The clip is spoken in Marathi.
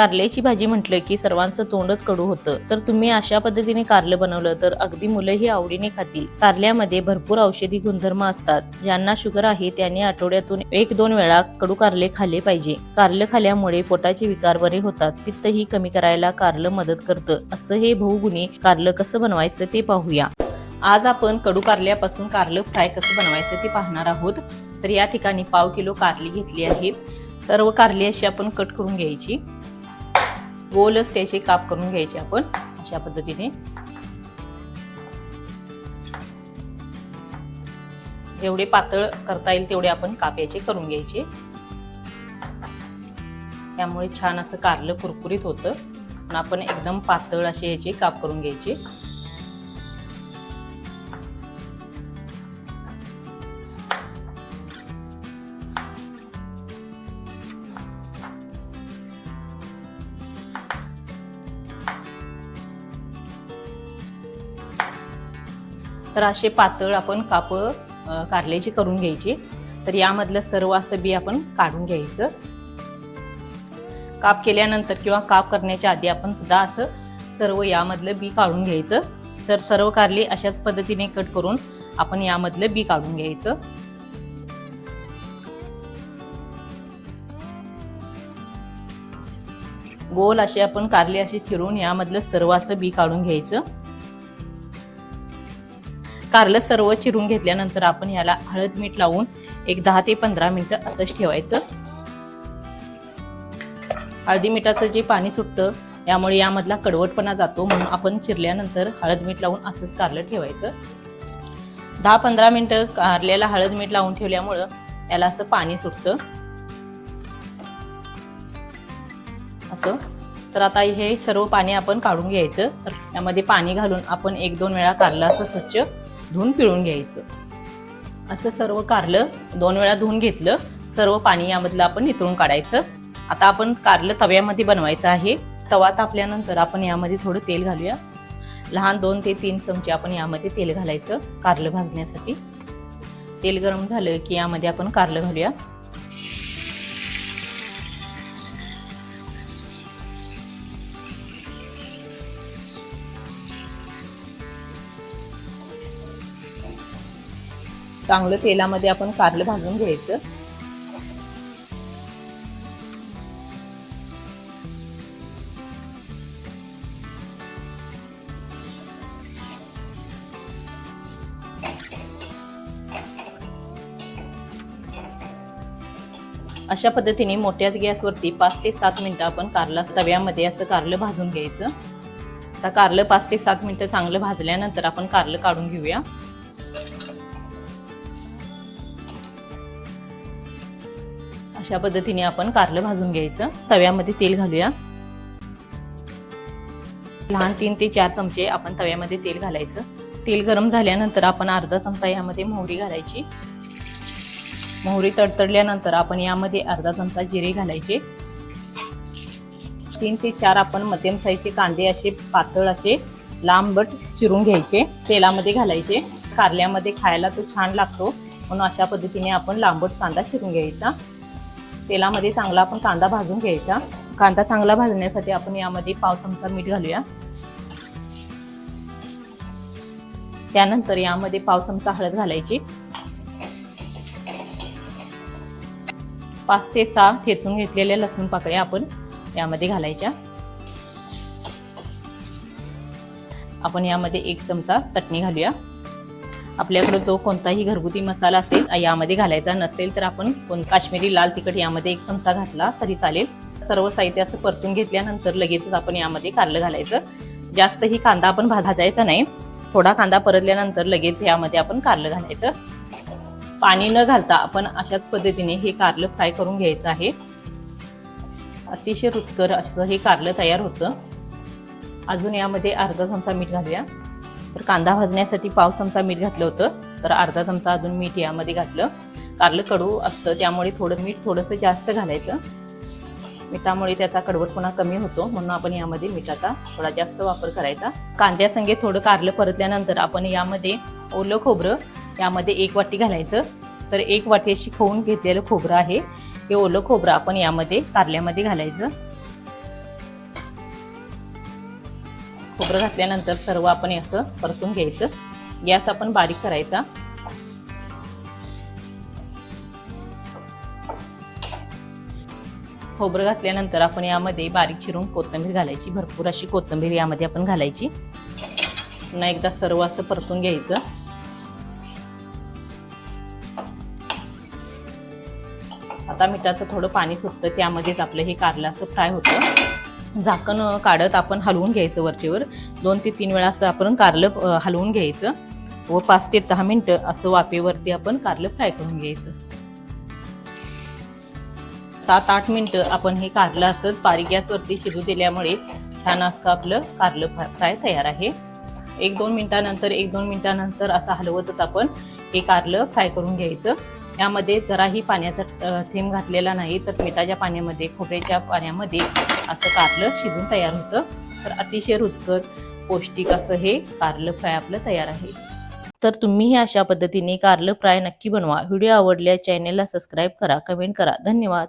कारल्याची भाजी म्हटलं की सर्वांचं तोंडच कडू होतं. तर तुम्ही अशा पद्धतीने कारलं बनवलं तर अगदी मुलंही आवडीने खातील. कारल्यामध्ये भरपूर औषधी गुणधर्म असतात. ज्यांना शुगर आहे त्यांनी आठवड्यातून एक दोन वेळा कडू कारले खाल्ले पाहिजे. कारलं खाल्यामुळे पोटाचे विकार बरे होतात. पित्त ही कमी करायला कारलं मदत करतं. असं हे बहुगुणी कारलं कसं बनवायचं ते पाहूया. आज आपण कडू कारल्यापासून कारलं फ्राय कसं बनवायचं ते पाहणार आहोत. तर या ठिकाणी पाव किलो कारली घेतली आहेत. सर्व कारली अशी आपण कट करून घ्यायची. गोलच त्याचे काप करून घ्यायचे आपण अशा पद्धतीने. जेवढे पातळ करता येईल तेवढे आपण काप याचे करून घ्यायचे. त्यामुळे छान असं कारलं कुरकुरीत होतं. आपण एकदम पातळ असे याचे काप करून घ्यायचे. तर असे पातळ आपण काप कारल्याची करून घ्यायची. तर यामधलं सर्व असं बी आपण काढून घ्यायचं. काप केल्यानंतर किंवा काप करण्याच्या आधी आपण सुद्धा असं सर्व यामधलं बी काढून घ्यायचं. तर सर्व कारली अशाच पद्धतीने कट करून आपण यामधलं बी काढून घ्यायचं. गोल असे आपण कारले असे चिरून यामधलं सर्व असं बी काढून घ्यायचं. कारलं सर्व चिरून घेतल्यानंतर आपण याला हळद मीठ लावून एक दहा ते पंधरा मिनिटं असंच ठेवायचं. हळदी मिठाचं जे पाणी सुटतं यामुळे यामधला कडवटपणा जातो म्हणून आपण चिरल्यानंतर हळद मीठ लावून असंच कारलं ठेवायचं. दहा पंधरा मिनिटं कारल्याला हळद मीठ लावून ठेवल्यामुळं याला असं पाणी सुटतं. असं. तर आता हे सर्व पाणी आपण काढून घ्यायचं. तर यामध्ये पाणी घालून आपण एक दोन वेळा कारलं असं स्वच्छ धुवून पिळून घ्यायचं. असं सर्व कारलं दोन वेळा धुवून घेतलं सर्व पाणी यामधलं आपण नितळून काढायचं. आता आपण कारलं तव्यामध्ये बनवायचं आहे. तवा तापल्यानंतर आपण यामध्ये थोडं तेल घालूया. लहान दोन ते तीन चमचे आपण यामध्ये तेल घालायचं कारलं भाजण्यासाठी. तेल गरम झालं की यामध्ये आपण कारलं घालूया. चांगलं तेलामध्ये आपण कारलं भाजून घ्यायचं. अशा पद्धतीने मोठ्याच गॅसवरती पाच ते सात मिनटं आपण कारला तव्यामध्ये असं कारलं भाजून घ्यायचं. आता कारलं पाच ते सात मिनटं चांगलं भाजल्यानंतर आपण कारलं काढून घेऊया. अशा पद्धतीने आपण कारलं भाजून घ्यायचं. तव्यामध्ये तेल घालूया. लहान तीन ते चार चमचे आपण तव्यामध्ये तेल घालायचं. तेल गरम झाल्यानंतर आपण अर्धा चमचा यामध्ये मोहरी घालायची. मोहरी तडतडल्यानंतर आपण यामध्ये अर्धा चमचा जिरे घालायचे. तीन ते चार आपण मध्यम साईजचे कांदे असे पातळ असे लांबट चिरून घ्यायचे. तेलामध्ये घालायचे. कारल्यामध्ये खायला तो छान लागतो. म्हणून अशा पद्धतीने आपण लांबट कांदा चिरून घ्यायचा. तेलामध्ये चांगला आपण कांदा भाजून घ्यायचा. कांदा चांगला भाजण्यासाठी आपण यामध्ये पाव चमचा मीठ घालूया. त्यानंतर यामध्ये पाव चमचा हळद घालायची. पाच ते सहा ठेचून घेतलेल्या लसूण पाकळ्या आपण यामध्ये घालायच्या. आपण यामध्ये एक चमचा चटणी घालूया. आपल्याकडे जो कोणताही घरगुती मसाला असेल यामध्ये घालायचा नसेल तर आपण कोण काश्मीरी लाल तिखट यामध्ये एक चमचा घातला तरी चालेल. सर्व साहित्य असं परतून घेतल्यानंतर लगेचच आपण यामध्ये कारलं घालायचं. जास्तही कांदा आपण भाजायचा नाही. थोडा कांदा परतल्यानंतर लगेच यामध्ये आपण कारलं घालायचं. पाणी न घालता आपण अशाच पद्धतीने हे कारलं फ्राय करून घ्यायचं आहे. अतिशय रुचकर असं हे कारलं तयार होतं. अजून यामध्ये अर्धा चमचा मीठ घालूया. तर कांदा भाजण्यासाठी पाव चमचा मीठ घातलं होतं. तर अर्धा चमचा अजून मीठ यामध्ये घातलं. कारलं कडू असतं त्यामुळे थोडं मीठ थोडंसं जास्त घालायचं. मिठामुळे त्याचा कडवटपणा कमी होतो म्हणून आपण यामध्ये मिठाचा थोडा जास्त वापर करायचा. कांद्यासंगे थोडं कारलं परतल्यानंतर आपण यामध्ये ओलं खोबरं यामध्ये एक वाटी घालायचं. तर एक वाटी अशी खोवून घेतलेलं खोबरं आहे. हे ओलं खोबरं आपण यामध्ये कारल्यामध्ये घालायचं. खोबरं घातल्यानंतर सर्व आपण असं परतून घ्यायचं. गॅस आपण बारीक करायचा. खोबरं घातल्यानंतर आपण यामध्ये बारीक चिरून कोथिंबीर घालायची. भरपूर अशी कोथिंबीर यामध्ये आपण घालायची. पुन्हा एकदा सर्व असं परतून घ्यायचं. आता मिठाचं थोडं पाणी सुटतं त्यामध्येच आपलं हे कारलं असं फ्राय होतं. झाकण काढत आपण हलवून घ्यायचं वरचेवर. दोन ते तीन वेळा असं आपण कारलं हलवून घ्यायचं. व पाच ते दहा मिनटं असं वाफेवरती आपण कारलं फ्राय करून घ्यायचं. सात आठ मिनटं आपण हे कारलं असंच पारी गॅसवरती शिजू दिल्यामुळे छान असं आपलं कारलं फ्राय तयार आहे. एक दोन मिनटानंतर एक दोन मिनटानंतर असं हलवतच आपण हे कारलं फ्राय करून घ्यायचं. यामध्ये जराही पाण्याचा थेंब घातलेला नाही तर मिठाच्या पाण्यामध्ये खोबऱ्याच्या पाण्यामध्ये असं कारलं शिजून तयार होतं. तर अतिशय रुचकर पौष्टिक असं हे कारलं फ्राय आपलं तयार आहे. तर तुम्हीही अशा पद्धतीने कारलं फ्राय नक्की बनवा. व्हिडिओ आवडल्या चॅनेलला सबस्क्राईब करा कमेंट करा. धन्यवाद.